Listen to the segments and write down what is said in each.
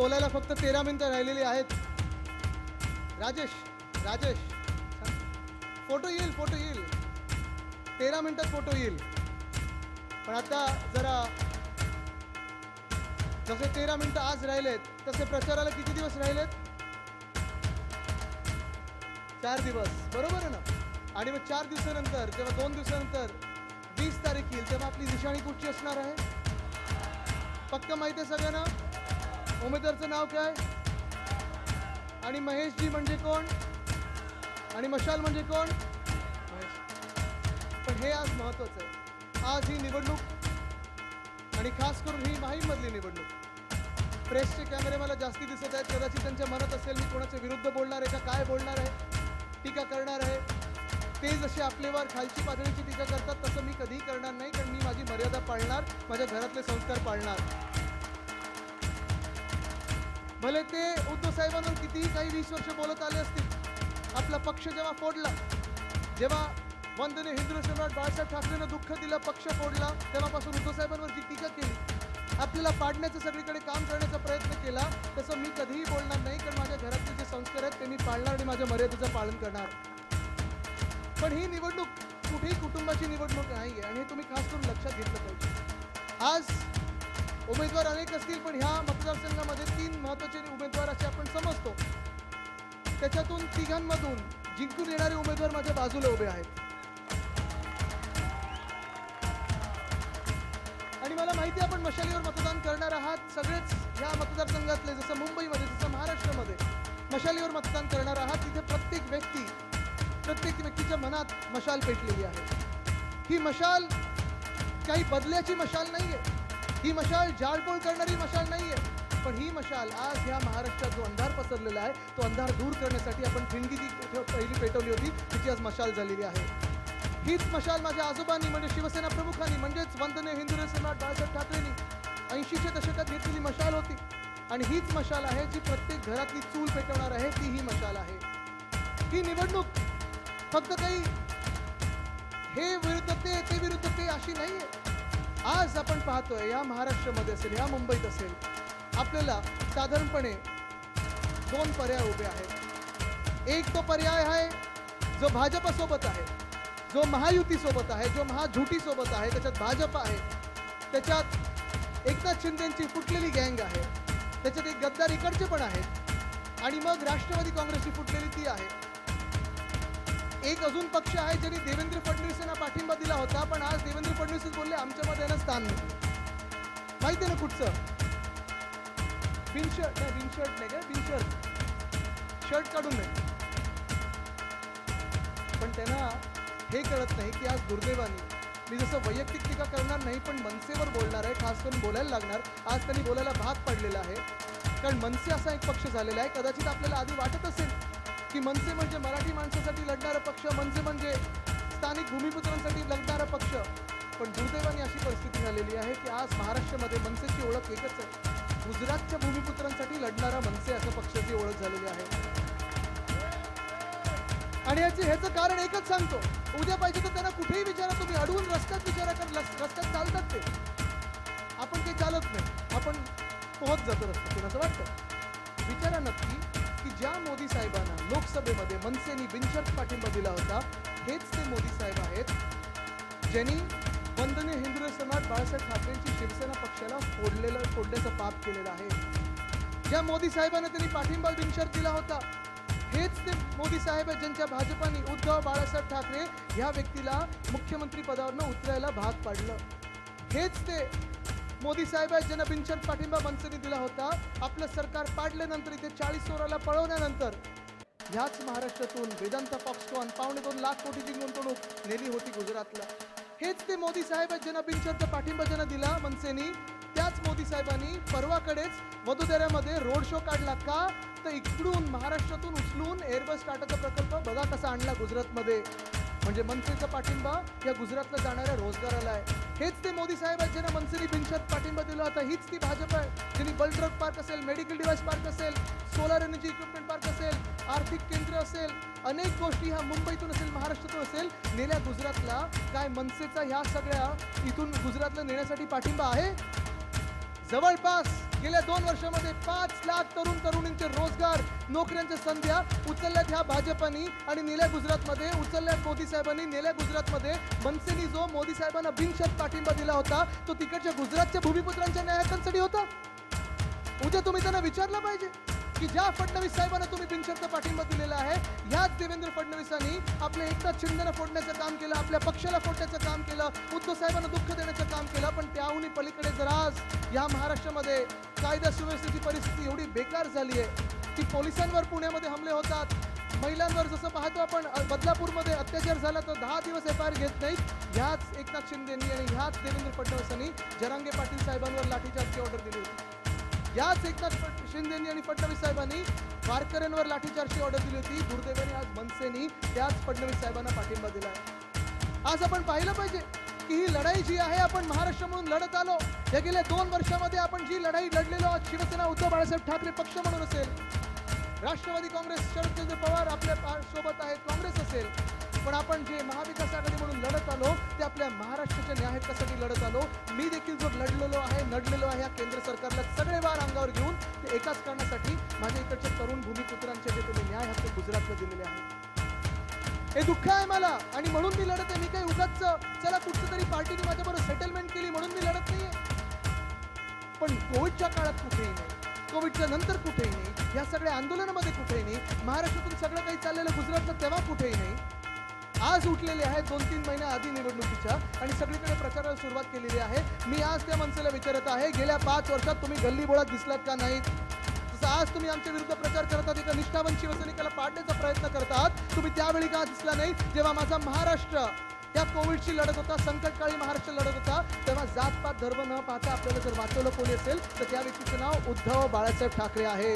बोलायला फक्त तेरा मिनिटं राहिलेली आहेत. राजेश राजेश. फोटो येईल फोटो येईल. तेरा मिनिटात फोटो येईल. पण आता जरा जसे तेरा मिनिटं आज राहिलेत तसे प्रचाराला किती दिवस राहिलेत? चार दिवस. बरोबर आहे ना? आणि मग चार दिवसानंतर तेव्हा दोन दिवसानंतर वीस तारीख येईल तेव्हा आपली निशाणी कुठची असणार आहे? पक्क माहिती आहे सगळ्यांना? उमेदवारचं नाव काय? आणि महेशजी म्हणजे कोण? आणि मशाल म्हणजे कोण? पण हे आज महत्वाचं आहे. आज ही निवडणूक आणि खास करून ही माहीमधली निवडणूक. प्रेसचे कॅमेरे मला जास्ती दिसत आहेत. कदाचित त्यांच्या मनात असेल मी कोणाच्या विरुद्ध बोलणार आहे का काय बोलणार आहे? टीका करणार आहे. ते जसे आपलेवर खालची पातळीची टीका करतात तसं मी कधीही करणार नाही कारण मी माझी मर्यादा पाळणार माझ्या घरातले संस्कार पाळणार. भले ते उद्धव साहेबांवर कितीही काही वीस वर्ष बोलत आले असतील आपला पक्ष जेव्हा फोडला जेव्हा वंदने हिंदू सम्राट बाळासाहेब ठाकरेनं दुःख दिलं पक्ष फोडला तेव्हापासून उद्धव साहेबांवर जी टीका केली आपल्याला पाडण्याचं सगळीकडे काम करण्याचा प्रयत्न केला तसं मी कधीही बोलणार नाही कारण माझ्या घरातले जे संस्कार आहेत ते मी पाळणार आणि माझ्या मर्यादेचं पालन करणार. पण ही निवडणूक कुठेही कुटुंबाची निवडणूक नाही आहे आणि हे तुम्ही खास करून लक्षात घेतलं पाहिजे. आज उमेदवार अनेक असतील पण ह्या मतदारसंघामध्ये तीन महत्त्वाचे उमेदवार असे आपण समजतो. त्याच्यातून तिघांमधून जिंकून येणारे उमेदवार माझ्या बाजूला उभे आहेत. आणि मला माहिती आहे आपण मशालीवर मतदान करणार आहात. सगळेच ह्या मतदारसंघातले जसं मुंबईमध्ये जसं महाराष्ट्रामध्ये मशालीवर मतदान करणार आहात. तिथे प्रत्येक व्यक्ती प्रत्येक व्यक्तीच्या मनात मशाल पेटलेली आहे. ही मशाल काही बदल्याची मशाल नाही आहे ही मशाल जाळपोळ करणारी मशाल नाही आहे पण ही मशाल आज ह्या महाराष्ट्रात जो अंधार पसरलेला आहे तो अंधार दूर करण्यासाठी आपण ठिणगी जी पहिली पेटवली होती तिची आज मशाल झालेली आहे. हीच मशाल माझ्या आजोबांनी म्हणजे शिवसेना प्रमुखांनी म्हणजेच वंदने हिंदू सम्राट बाळासाहेब ठाकरेंनी ऐंशीच्या दशकात घेतलेली मशाल होती. आणि हीच मशाल आहे जी प्रत्येक घरातली चूल पेटवणार आहे ती ही मशाल आहे. ही निवडणूक फक्त काही हे विरुद्ध ते ते विरुद्ध ते अशी नाही आहे आज आपण पाहतोय या महाराष्ट्रामध्ये असेल या मुंबईत असेल आपल्याला साधारणपणे दोन पर्याय उभे आहेत. एक तो पर्याय आहे जो भाजपसोबत आहे जो महायुतीसोबत आहे जो महाझुटीसोबत आहे त्याच्यात भाजप आहे त्याच्यात एकनाथ शिंदेची फुटलेली गँग आहे त्याच्यात एक गद्दार इकडचे पण आहेत आणि मग राष्ट्रवादी काँग्रेसची फुटलेली ती आहे. एक अजून पक्ष आहे ज्यांनी देवेंद्र फडणवीस यांना पाठिंबा दिला होता पण आज देवेंद्र फडणवीसच बोलले आमच्यामध्ये यांना स्थान नाही. माहिती ना कुठचं? बिनशर्ट नाही बिनशर्ट नाही का? बिनशर्ट शर्ट. काढून नाही पण त्यांना हे कळत नाही की आज दुर्दैवाने. मी जसं वैयक्तिक टीका करणार नाही पण मनसेवर बोलणार आहे खास करून बोलायला लागणार. आज त्यांनी बोलायला भाग पडलेला आहे. कारण मनसे असा एक पक्ष झालेला आहे. कदाचित आपल्याला आधी वाटत असेल की मनसे म्हणजे मराठी माणसासाठी लढणारा पक्ष मनसे म्हणजे स्थानिक भूमिपुत्रांसाठी लढणारा पक्ष. पण दुर्दैवाने अशी परिस्थिती झालेली आहे की आज महाराष्ट्रामध्ये मनसेची ओळख एकच आहे. गुजरातच्या भूमिपुत्रांसाठी लढणारा मनसे असं पक्षाची ओळख झालेली आहे. आणि याचे ह्याचं कारण एकच सांगतो. उद्या पाहिजे तर त्यांना कुठेही विचारा तुम्ही अडवून रस्त्यात विचारा कारण रस्त्यात चालतात ते. आपण ते चालत नाही. आपण पोहत जातो रस्त्यातून असं वाटतं? विचारा नक्की की ज्या मोदी साहेबांना लोकसभेमध्ये मनसेनी बिनशर्त पाठिंबा दिला होता हेच ते मोदी साहेब आहेत. ज्यांनी वंदनीय हिंदू समाज बाळासाहेब ठाकरेंची शिवसेना पक्षाला फोडलेलं फोडण्याचं पाप केलेलं आहे. ज्या मोदी साहेबांना त्यांनी पाठिंबा बिनशर्त दिला होता. हेच ते मोदी साहेब आहेत ज्यांच्या भाजपाने उद्धव बाळासाहेब ठाकरे ह्या व्यक्तीला मुख्यमंत्री पदावरनं उतरायला भाग पाडलं. हेच ते मोदी साहेब आहेत ज्यांना बिनशर्त पाठिंबा मनसेने दिला होता. आपलं सरकार पाडल्यानंतर इथे चाळीस चोराला पळवल्यानंतर ह्याच महाराष्ट्रातून वेदांता फॉक्सकॉन पावणे दोन लाख कोटीची गुंतवणूक नेली होती गुजरातला. हेच ते मोदी साहेब आहेत ज्यांना बिनशर्त पाठिंबा ज्यांना दिला मनसेनी त्याच मोदी साहेबांनी परवाकडेच वधुदेऱ्यामध्ये रोड शो काढला का? तर इकडून महाराष्ट्रातून उचलून एअरबस टाटाचा प्रकल्प बघा कसा आणला गुजरातमध्ये. म्हणजे मनसेचा पाठिंबा या गुजरातला जाणाऱ्या रोजगाराला आहे. हेच ते मोदी साहेब आहेत ज्यांना मनसेने बिनशर्त पाठिंबा दिला होता. हीच ती भाजप आहे. ज्यांनी बल पार्क असेल मेडिकल डिव्हाइस पार्क असेल सोलार एनर्जी इक्विपमेंट पार्क असेल आर्थिक केंद्र असेल अनेक गोष्टी ह्या मुंबईतून असेल महाराष्ट्रातून असेल नेल्या गुजरातला काय मनसेचा ह्या सगळ्या इथून गुजरातला नेण्यासाठी पाठिंबा आहे? जवळपास गेल्या दोन वर्षामध्ये पाच लाख तरुण तरुणींचे रोजगार नोकऱ्यांच्या संध्या उचलल्यात ह्या भाजपानी आणि नेल्या गुजरातमध्ये. उचलल्यात मोदी साहेबांनी नेल्या गुजरातमध्ये मनसेनी जो मोदी साहेबांना बिनशत पाठिंबा दिला होता तो तिकडच्या गुजरातच्या भूमिपुत्रांच्या न्यायाकांसाठी होता. उद्या तुम्ही त्यांना विचारलं पाहिजे. की ज्या फडणवीस साहेबांना तुम्ही बिनशर्त पाठिंबा दिलेला आहे ह्याच देवेंद्र फडणवीसांनी आपल्या एकनाथ शिंदेना फोडण्याचं काम केलं आपल्या पक्षाला फोडण्याचं काम केलं उद्धव साहेबांना दुःख देण्याचं काम केलं पण त्याहूनही पलीकडे जर आज या महाराष्ट्रामध्ये कायदा सुव्यवस्थेची परिस्थिती एवढी बेकार झाली आहे की पोलिसांवर पुण्यामध्ये हमले होतात महिलांवर जसं पाहतो आपण बदलापूरमध्ये अत्याचार झाला तर दहा दिवस एफ आय आर घेत नाहीत ह्याच एकनाथ शिंदेनी आणि ह्याच देवेंद्र फडणवीसांनी जरांगे पाटील साहेबांवर लाठीचार्जची ऑर्डर दिली होती. याच एकनाथ शिंदेनी आणि फडणवीस साहेबांनी वारकऱ्यांवर लाठीचार्जची ऑर्डर दिली होती. दुर्दैवाने आज मनसेनी त्याच फडणवीस साहेबांना पाठिंबा दिला आहे आज आपण पाहिलं पाहिजे की ही लढाई जी आहे आपण महाराष्ट्र म्हणून लढत आलो. या गेल्या दोन वर्षामध्ये आपण जी लढाई लढलेलो आज शिवसेना उद्धव बाळासाहेब ठाकरे पक्ष म्हणून असेल. राष्ट्रवादी काँग्रेस शरदचंद्र पवार आपल्यासोबत आहेत काँग्रेस असेल. पण आपण जे महाविकास आघाडी म्हणून लढत आलो ते आपल्या महाराष्ट्राच्या न्याय हक्कासाठी लढत आलो. मी देखील जो लढलेलो आहे लढलेलो आहे या केंद्र सरकारला सगळे वार अंगावर घेऊन ते एकाच कारणासाठी माझ्या इकडच्या तरुण भूमिपुत्रांचे जे तुम्ही न्याय हक्क गुजरातला दिलेले आहेत. हे दुःख आहे मला आणि म्हणून मी लढत आहे. मी काही उगाच चला कुठचं तरी पार्टीने माझ्याबरोबर सेटलमेंट केली म्हणून मी लढत नाहीये. पण कोविडच्या काळात कुठेही नाही कोविडच्या नंतर कुठेही नाही या सगळ्या आंदोलनामध्ये कुठेही नाही महाराष्ट्रातून सगळं काही चाललेलं गुजरातला तेव्हा कुठेही नाही आज उठलेले आहेत दोन तीन महिन्या आधी निवडणुकीच्या आणि सगळीकडे प्रचाराला सुरुवात केलेली आहे. मी आज त्या मनसेला विचारत आहे गेल्या पाच वर्षात तुम्ही गल्ली बोळात दिसलात का नाही? जसं आज तुम्ही आमच्या विरुद्ध प्रचार करत आहात एका निष्ठावंत शिवसैनिकाला पाडण्याचा प्रयत्न करत आहात. तुम्ही त्यावेळी का दिसला नाही? जेव्हा माझा महाराष्ट्र या कोविडशी लढत होता संकटकाळी महाराष्ट्र लढत होता तेव्हा जातपात धर्म न पाहता आपल्याला जर वाचवलं कोणी असेल तर त्या व्यक्तीचं नाव उद्धव बाळासाहेब ठाकरे आहे.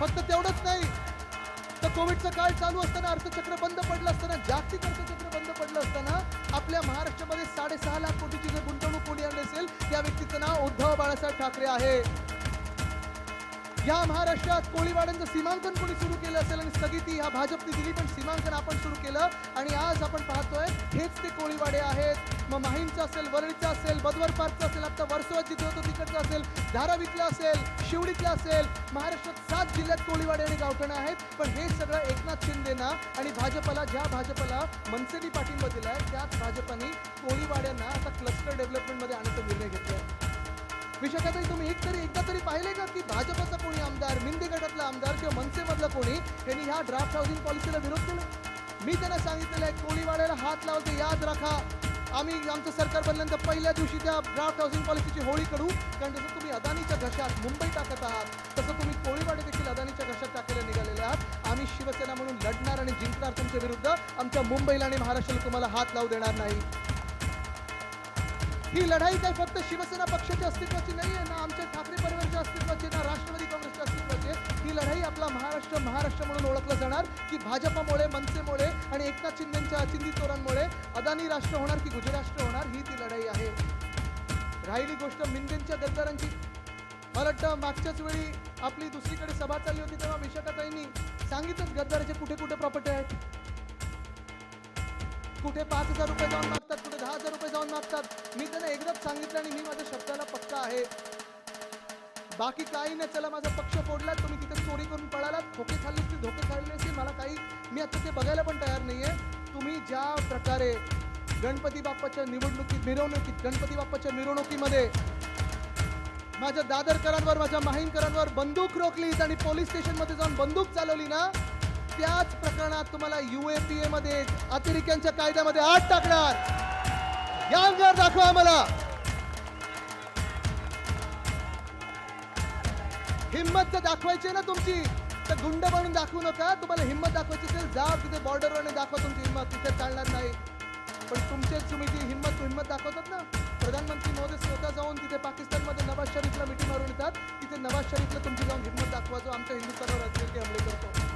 फक्त तेवढंच नाही. तर कोविडचं काळ चालू असताना अर्थचक्र बंद पडलं असताना जागतिक अर्थचक्र बंद पडलं असताना आपल्या महाराष्ट्रामध्ये साडेसहा लाख कोटीची जर गुंतवणूक कोणी आणली असेल त्या व्यक्तीचं नाव उद्धव बाळासाहेब ठाकरे आहे. या महाराष्ट्रात कोळीवाड्यांचं सीमांकन कोणी सुरू केलं असेल आणि स्थगिती ह्या भाजपने दिली पण सीमांकन आपण सुरू केलं आणि आज आपण पाहतोय हेच ते कोळीवाडे आहेत. मग माहीमचं असेल वरळीचं असेल बदवर पार्कचं असेल आता वर्सोवात जिथे होतो तिकडचं असेल धारावीतलं असेल शिवडीतलं असेल महाराष्ट्रात सात जिल्ह्यात कोळीवाडे आणि गावठणं आहेत. पण हे सगळं एकनाथ शिंदेना आणि भाजपला ज्या भाजपला मनसेनी पाठिंबा आहे त्याच भाजपाने कोळीवाड्यांना आता क्लस्टर डेव्हलपमेंटमध्ये आणण्याचा निर्णय घेतलाय. विशाखाताई तुम्ही एक तरी एकदा तरी पाहिले का की भाजपचा कोणी आमदार मिंदे गटातला आमदार किंवा मनसेमधला कोणी त्यांनी ह्या ड्राफ्ट हाऊसिंग पॉलिसीला विरोध केला? मी त्यांना सांगितलेलं आहे कोळीवाड्याला हात लावते याद राखा. आम्ही आमचं सरकार बनल्यानंतर पहिल्या दिवशी त्या ड्राफ्ट हाऊसिंग पॉलिसीची होळी करू. कारण जसं तुम्ही अदानीच्या घशात मुंबई टाकत आहात तसं तुम्ही कोळीवाडे देखील अदानीच्या घशात टाकायला निघालेले आहात. आम्ही शिवसेना म्हणून लढणार आणि जिंकणार तुमच्या विरुद्ध. आमच्या मुंबईला आणि महाराष्ट्राला तुम्हाला हात लावू देणार नाही. ही लढाई काही फक्त शिवसेना पक्षाच्या अस्तित्वाची नाही आहे ना आमच्या ठाकरे परिवाराच्या अस्तित्वाची ना राष्ट्रवादी काँग्रेसच्या अस्तित्वाची आहे. ही लढाई आपला महाराष्ट्र महाराष्ट्र म्हणून ओळखलं जाणार की भाजपामुळे मनसेमुळे आणि एकनाथ शिंदेच्या चिंदी चोरांमुळे अदानी राष्ट्र होणार की गुजराष्ट्र होणार ही ती लढाई आहे. राहिली गोष्ट मिंदेंच्या गद्दारांची. मला वाटतं मागच्याच वेळी आपली दुसरीकडे सभा चालली होती तेव्हा विशाखाताईंनी सांगितलं गद्दाराचे कुठे कुठे प्रॉपर्टी आहेत. कुठे पाच हजार रुपये जाऊन मागतात. हजार रुपये जाऊन मागतात. मी त्यांना एकदाच सांगितलं आणि मी माझ्या शब्दाला पक्का आहे. बाकी काही नाही चला माझा पक्ष फोडला तुम्ही तिथे चोरी करून पळालात खोके खाल्ले असतील धोके खाल्ले असतील मला काही मी आता ते बघायला पण तयार नाही आहे तुम्ही ज्या प्रकारे गणपती बाप्पाच्या निवडणुकीत मिरवणुकीत गणपती बाप्पाच्या मिरवणुकीमध्ये माझ्या दादरकरांवर माझ्या माहीमकरांवर बंदूक रोखलीत आणि पोलीस स्टेशनमध्ये जाऊन बंदूक चालवली ना त्याच प्रकरणात तुम्हाला युएपीएमध्ये अतिरेक्यांच्या कायद्यामध्ये आठ टाकणार. या अंगावर दाखवा आम्हाला. हिंमत जर दाखवायची आहे ना तुमची. तर गुंड बनून दाखवू नका. तुम्हाला हिंमत दाखवायची असेल जा तिथे बॉर्डरवर दाखवा तुमची हिंमत. तिथे चालणार नाही. पण तुमचेच तुम्ही जी हिंमत हिंमत दाखवतात ना प्रधानमंत्री मोदी स्वतः जाऊन तिथे पाकिस्तानमध्ये नवाज शरीफला मिठी मारून येतात. तिथे नवाज शरीफला तुमची जाऊन हिंमत दाखवा जो आमच्या हिंदुस्थानावर अतिरेकी हमले करतो.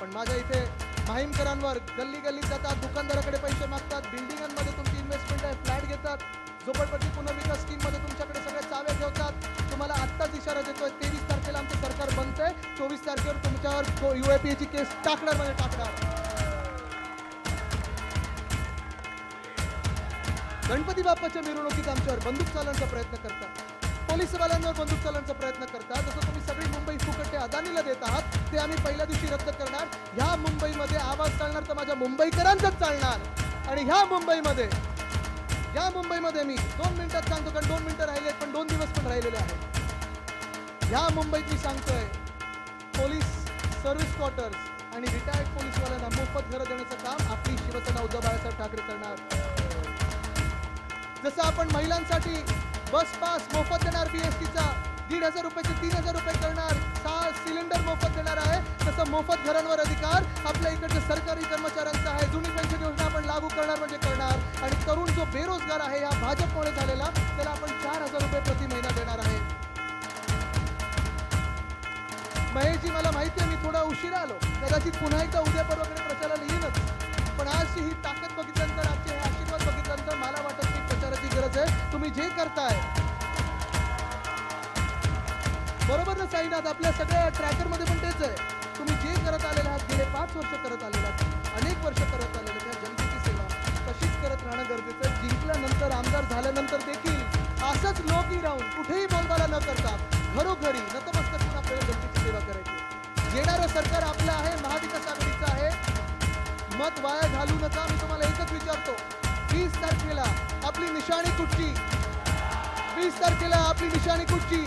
पण माझ्या इथे माहीमकरांवर गल्ली गल्लीत जातात दुकानदाराकडे पैसे मागतात बिल्डिंगांमध्ये तुमची इन्व्हेस्टमेंट आहे फ्लॅट घेतात झोपडपट्टी पुनर्विकास स्कीममध्ये तुमच्याकडे सगळ्या चाव्या ठेवतात. तुम्हाला आत्ताच इशारा देतोय तेवीस तारखेला आमचं सरकार बनतंय. चोवीस तारखेवर तुमच्यावर युएपीची केस टाकणार म्हणजे टाकणार. गणपती बाप्पाच्या मिरवणुकीत आमच्यावर बंदूक चालवण्याचा प्रयत्न करता पोलीसवाल्यांवर बंदूक चालवण्याचा प्रयत्न करता जसं तुम्ही सगळी मुंबई फुकटे अदानीला देत आहात ते आम्ही पहिल्या दिवशी रद्द करणार. ह्या मुंबईमध्ये आवाज चालणार तर माझ्या मुंबईकरांचाच चालणार. आणि ह्या मुंबईमध्ये या मुंबईमध्ये मी दोन मिनिटात सांगतो कारण दोन मिनिटं राहिले पण दोन दिवस पण राहिलेले आहेत. या मुंबईत मी सांगतोय पोलीस सर्व्हिस क्वार्टर्स आणि रिटायर्ड पोलीसवाल्यांना मोफत घरं देण्याचं काम आपली शिवसेना उद्धव बाळासाहेब ठाकरे करणार. जसं आपण महिलांसाठी बस पास मोफत देणार बीएसटीचा दीड हजार रुपयाचे तीन हजार रुपये करणार सहा सिलेंडर मोफत देणार आहे तसं मोफत घरांवर अधिकार आपल्या इकडच्या सरकारी कर्मचाऱ्यांचा आहे जुनी पेन्शन योजना आपण लागू करणार आणि तरुण जो बेरोजगार आहे या भाजपमुळे झालेला त्याला आपण चार हजार रुपये प्रति महिना देणार आहे. महेशजी मला माहिती आहे मी थोडा उशिरा आलो. कदाचित पुन्हा एकदा उद्या परवाकडे प्रचाराला येईनच पण आजची ही ताकद बघितल्यानंतर आजचे हे आशीर्वाद बघितल्यानंतर मला वाटत की प्रचाराची गरज आहे. तुम्ही जे करताय. बरोबर ना साईनाथ? आपल्या सगळ्या ट्रॅकरमध्ये पण तेच आहे. तुम्ही जे करत आलेले आहात गेले पाच वर्ष करत आलेले आहात. अनेक वर्ष करत आलेले करत राहणं गरजेचं आहे. जिंकल्यानंतर आमदार झाल्यानंतर देखील असंच लोकही राहून कुठेही बोलबाला न करता घरोघरी नतमस्तक होऊन आपल्याला जनतेची सेवा करायची. येणारं सरकार आपलं आहे महाविकास आघाडीचं आहे. मत वाया घालू नका मी तुम्हाला एकच विचारतो. वीस तारखेला आपली निशाणी कुठची? वीस तारखेला आपली निशाणी कुठची?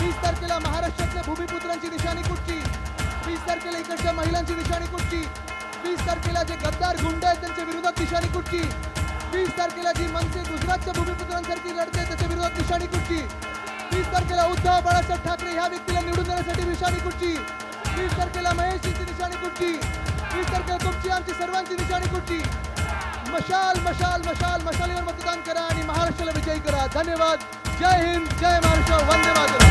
वीस तारखेला महाराष्ट्रातल्या भूमिपुत्रांची निशाणी कुठची? वीस तारखेला इकडच्या महिलांची निशाणी कुठची? वीस तारखेला जे गद्दार गुंड आहेत त्यांच्या विरोधात निशाणी कुठची? वीस तारखेला जी मनसे गुजरातच्या भूमिपुत्रांसारखी लढते त्याच्या विरोधात निशाणी कुठची? वीस तारखेला उद्धव बाळासाहेब ठाकरे ह्या व्यक्तीला निवडून देण्यासाठी निशाणी कुठची? वीस तारखेला महेशजींची निशाणी कुठची? वीस तारखेला तुमची आमची सर्वांची निशाणी कुठची? मशाल मशाल मशाल मशालीवर मतदान करा आणि महाराष्ट्राला विजयी करा. धन्यवाद. जय हिंद जय महाराष्ट्र. वंदे मातरम.